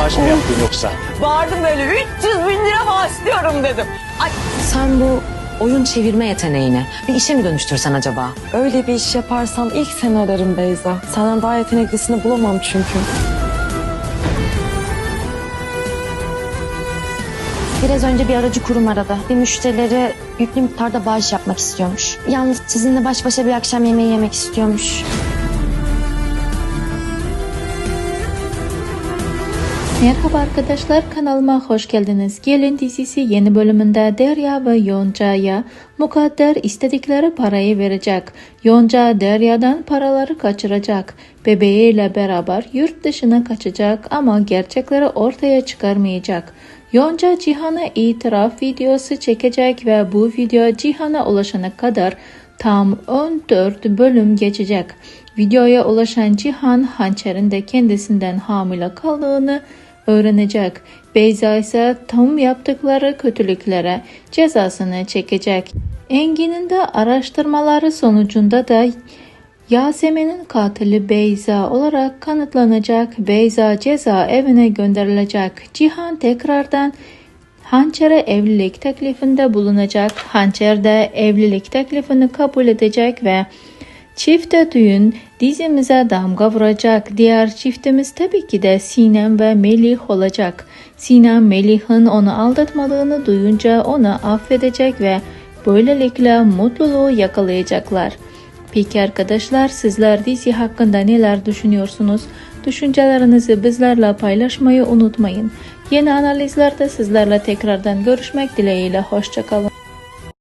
bağış mı yaptın yoksa? Bağırdım böyle 300 bin lira bağışlıyorum dedim. Ay Sen bu oyun çevirme yeteneğini bir işe mi dönüştürsen acaba? Öyle bir iş yaparsam ilk seni ararım Beyza. Senden daha yeteneklisini bulamam çünkü. Biraz önce bir aracı kurum aradı. Bir müşterileri yüklü miktarda bağış yapmak istiyormuş. Yalnız sizinle baş başa bir akşam yemeği yemek istiyormuş. Merhaba arkadaşlar kanalıma hoş geldiniz. Gelin dizisi yeni bölümünde Derya ve Yonca'ya mukadder istedikleri parayı verecek. Yonca Derya'dan paraları kaçıracak. Bebeğiyle beraber yurt dışına kaçacak ama gerçekleri ortaya çıkarmayacak. Yonca Cihan'a itiraf videosu çekecek ve bu video Cihan'a ulaşana kadar tam 14 bölüm geçecek. Videoya ulaşan Cihan hançerin de kendisinden hamile kaldığını öğrenecek. Beyza ise tam yaptıkları kötülüklere cezasını çekecek. Engin'in de araştırmaları sonucunda da Yasemin'in katili Beyza olarak kanıtlanacak. Beyza ceza evine gönderilecek. Cihan tekrardan Hançer'e evlilik teklifinde bulunacak. Hançer de evlilik teklifini kabul edecek ve Çifte düğün dizimize damga vuracak. Diğer çiftimiz tabii ki de Sinem ve Melih olacak. Sinem Melih'in onu aldatmadığını duyunca onu affedecek ve böylelikle mutluluğu yakalayacaklar. Peki arkadaşlar sizler dizi hakkında neler düşünüyorsunuz? Düşüncelerinizi bizlerle paylaşmayı unutmayın. Yeni analizlerde sizlerle tekrardan görüşmek dileğiyle. Hoşçakalın.